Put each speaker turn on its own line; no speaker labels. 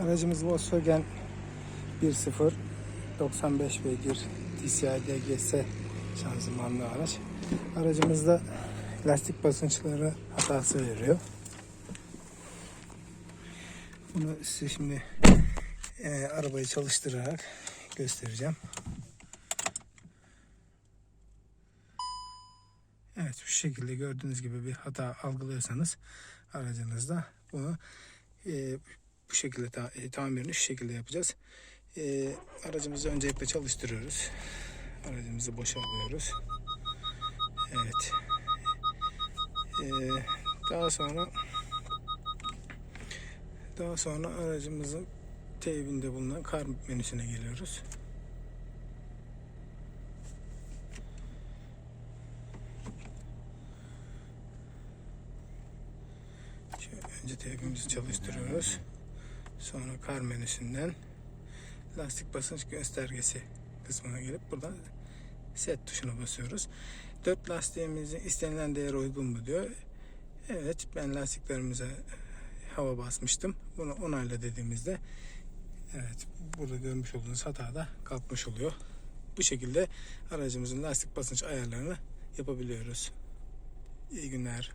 Aracımız Volkswagen 1.0 95 beygir DCI DGS şanzımanlı araç. Aracımızda lastik basınçları hatası veriyor. Bunu size şimdi e, arabayı çalıştırarak göstereceğim. Evet şu şekilde gördüğünüz gibi bir hata algılıyorsanız aracınızda bunu e, bu şekilde ta, e, tamirini şu şekilde yapacağız. E, aracımızı öncelikle çalıştırıyoruz. Aracımızı boşa alıyoruz. Evet. E, daha sonra daha sonra aracımızın teybinde bulunan kar menüsüne geliyoruz. Şöyle önce teybimizi çalıştırıyoruz. Sonra kar menüsünden lastik basınç göstergesi kısmına gelip buradan set tuşuna basıyoruz. 4 lastiğimizin istenilen değere uygun mu diyor. Evet ben lastiklerimize hava basmıştım. Bunu onayla dediğimizde evet burada görmüş olduğunuz hata da kalkmış oluyor. Bu şekilde aracımızın lastik basınç ayarlarını yapabiliyoruz. İyi günler.